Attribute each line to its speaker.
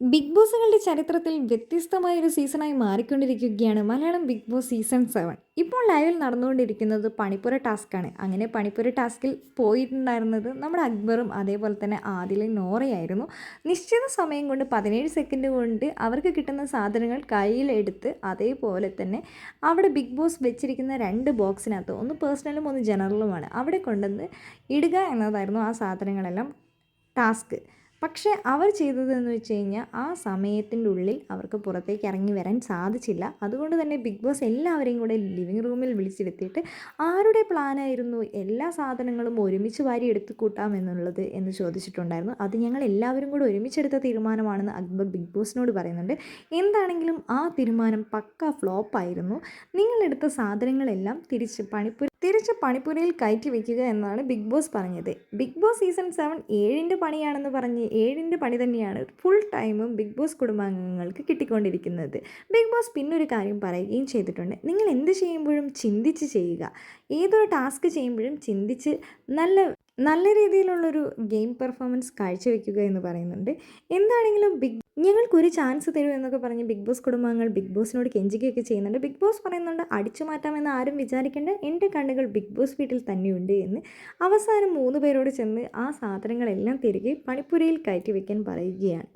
Speaker 1: Big ബോസുകളുടെ ചരിത്രത്തിൽ വ്യത്യസ്തമായ ഒരു സീസണായി മാറിക്കൊണ്ടിരിക്കുകയാണ് Malayalam Big Boss season seven. ഇപ്പോൾ ലൈവിൽ നടന്നുകൊണ്ടിരിക്കുന്നത് പണിപ്പുര ടാസ്ക്കാണ് അങ്ങനെ പണിപ്പുര ടാസ്കിൽ പോയിട്ടുണ്ടായിരുന്നത് നമ്മുടെ അക്ബറും അതേപോലെ തന്നെ ആദിലെ നോറയായിരുന്നു. നിശ്ചിത സമയം കൊണ്ട് പതിനേഴ് സെക്കൻഡ് കൊണ്ട് അവർക്ക് കിട്ടുന്ന സാധനങ്ങൾ കയ്യിലെടുത്ത് അതേപോലെ തന്നെ അവിടെ ബിഗ് ബോസ് വെച്ചിരിക്കുന്ന രണ്ട് ബോക്സിനകത്ത് ഒന്ന് പേഴ്സണലും ഒന്ന് ജനറലുമാണ്. അവിടെ കൊണ്ടുവന്ന് ഇടുക എന്നതായിരുന്നു ആ സാധനങ്ങളെല്ലാം ടാസ്ക്. പക്ഷേ അവർ ചെയ്തതെന്ന് വെച്ച് കഴിഞ്ഞാൽ ആ സമയത്തിന്റെ ഉള്ളിൽ അവർക്ക് പുറത്തേക്ക് ഇറങ്ങി വരാൻ സാധിച്ചില്ല. അതുകൊണ്ട് തന്നെ ബിഗ് ബോസ് എല്ലാവരെയും കൂടെ ലിവിങ് റൂമിൽ വിളിച്ചിരുത്തിയിട്ട് ആരുടെ പ്ലാനായിരുന്നു എല്ലാ സാധനങ്ങളും ഒരുമിച്ച് വാരി എടുത്തു കൂട്ടാം എന്നുള്ളത് എന്ന് ചോദിച്ചിട്ടുണ്ടായിരുന്നു. അത് ഞങ്ങൾ എല്ലാവരും കൂടെ ഒരുമിച്ചെടുത്ത തീരുമാനമാണെന്ന് അക്ബർ ബിഗ് ബോസിനോട് പറയുന്നുണ്ട്. എന്താണെങ്കിലും ആ തീരുമാനം പക്ക ഫ്ലോപ്പായിരുന്നു നിങ്ങളെടുത്ത സാധനങ്ങളെല്ലാം തിരിച്ച് പണിപ്പുര തിരിച്ച് പണിപ്പുരയിൽ കയറ്റി വയ്ക്കുക എന്നാണ് ബിഗ് ബോസ് പറഞ്ഞത്. ബിഗ് ബോസ് സീസൺ സെവൻ ഏഴിന്റെ പണിയാണെന്ന് പറഞ്ഞ് ഏഴിന്റെ പണി തന്നെയാണ് ഫുൾ ടൈമും ബിഗ് ബോസ് കുടുംബാംഗങ്ങൾക്ക് കിട്ടിക്കൊണ്ടിരിക്കുന്നത്. ബിഗ് ബോസ് പിന്നൊരു കാര്യം പറയുകയും ചെയ്തിട്ടുണ്ട്. നിങ്ങൾ എന്ത് ചെയ്യുമ്പോഴും ചിന്തിച്ച് ചെയ്യുക. ഏതൊരു ടാസ്ക് ചെയ്യുമ്പോഴും ചിന്തിച്ച് നല്ല നല്ല രീതിയിലുള്ളൊരു ഗെയിം പെർഫോമൻസ് കാഴ്ചവെക്കുക എന്ന് പറയുന്നുണ്ട്. എന്താണെങ്കിലും ബിഗ് ഞങ്ങൾക്കൊരു ചാൻസ് തരൂ എന്നൊക്കെ പറഞ്ഞ് ബിഗ് ബോസ് കുടുംബാംഗങ്ങൾ ബിഗ് ബോസിനോട് കെഞ്ചുകയൊക്കെ ചെയ്യുന്നുണ്ട്. ബിഗ് ബോസ് പറയുന്നുണ്ട് അടിച്ചു മാറ്റാമെന്ന് ആരും വിചാരിക്കേണ്ട. എന്റെ കണ്ണുകൾ ബിഗ് ബോസ് വീട്ടിൽ തന്നെയുണ്ട് എന്ന് അവസാനം മൂന്ന് പേരോട് ചെന്ന് ആ സാധനങ്ങളെല്ലാം തിരികെ പണിപ്പുരയിൽ കയറ്റി വയ്ക്കാൻ പറയുകയാണ്.